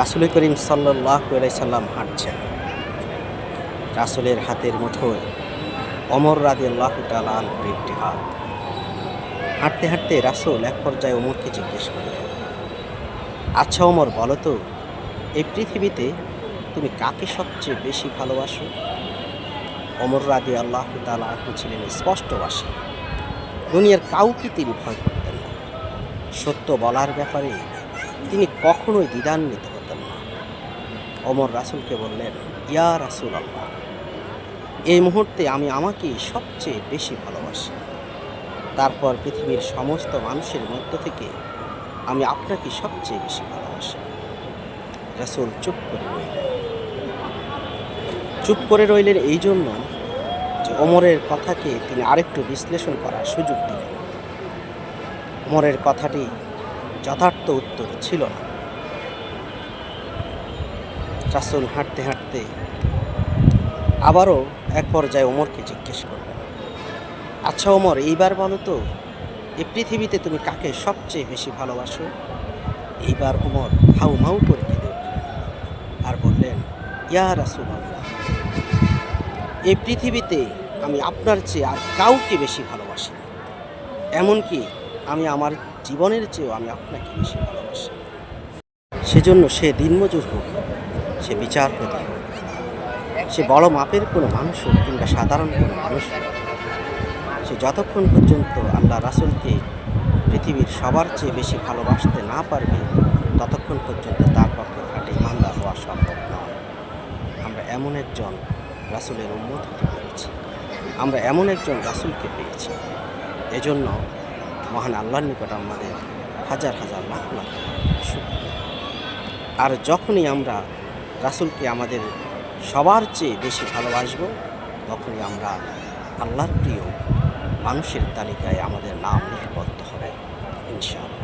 রাসুল করিম সাল্লাহ সাল্লাম হাঁটছেন। রাসুলের হাতের মুঠোয় অমর রাদি আল্লাহ তালার একটি হাত। হাঁটতে হাঁটতে রাসুল এক পর্যায়ে ওমরকে জিজ্ঞেস করলেন আচ্ছা অমর বলো তো, এই পৃথিবীতে তুমি কাকে সবচেয়ে বেশি ভালোবাসো? অমর রাদি আল্লাহ তালা ছিলেন স্পষ্টবাসী দুনিয়ার কাউকে তিনি ভয় করতেন না। সত্য বলার ব্যাপারে তিনি কখনোই দ্বিধান্বিত অমর রাসুলকে বললেন, ইয়া রাসুল আল্লাহ এই মুহূর্তে আমি আমাকে সবচেয়ে বেশি ভালোবাসি। তারপর পৃথিবীর সমস্ত মানুষের মধ্য থেকে আমি আপনাকে সবচেয়ে বেশি ভালোবাসি। রাসুল চুপ করে রইলেন। চুপ করে রইলেন এই জন্য যে ওমরের কথাকে তিনি আরেকটু বিশ্লেষণ করার সুযোগ দিলেন। অমরের কথাটি যথার্থ উত্তর ছিল না। রাসুল হাঁটতে হাঁটতে আবারও এক পর্যায়ে ওমরকে জিজ্ঞেস করলেন আচ্ছা ওমর, এইবার বলো তো এই পৃথিবীতে তুমি কাকে সবচেয়ে বেশি ভালোবাসো? এইবার ওমর হাউ মাউ করে কেঁদে আর বললেন, ইয়া রাসুল এই পৃথিবীতে আমি আপনার চেয়ে আর কাউকে বেশি ভালোবাসি এমনকি আমি আমার জীবনের চেয়েও আমি আপনাকে বেশি ভালোবাসি। সেজন্য সে দিনমজুর হোক সে বিচারপতি হোক। সে বড় মাপের কোনো মানুষ হোক কিংবা সাধারণ কোনো মানুষ সে যতক্ষণ পর্যন্ত আল্লাহ রাসুলকে পৃথিবীর সবার চেয়ে বেশি ভালোবাসতে না পারবে, ততক্ষণ পর্যন্ত তার পক্ষে খাটে ইমানদার হওয়া সম্ভব নয়। আমরা এমন একজন রাসুলের উন্মত হতে পেরেছি। আমরা এমন একজন রাসুলকে পেয়েছি। এজন্য মহান আল্লাহর নিকট আমাদের হাজার হাজার লাখ লাখ আর যখনই আমরা রাসুলকে আমাদের সবার চেয়ে বেশি ভালোবাসব তখনই আমরা আল্লাহর প্রিয় মানুষের তালিকায় আমাদের নাম লিপিবদ্ধ হবে, ইনশাআল্লাহ।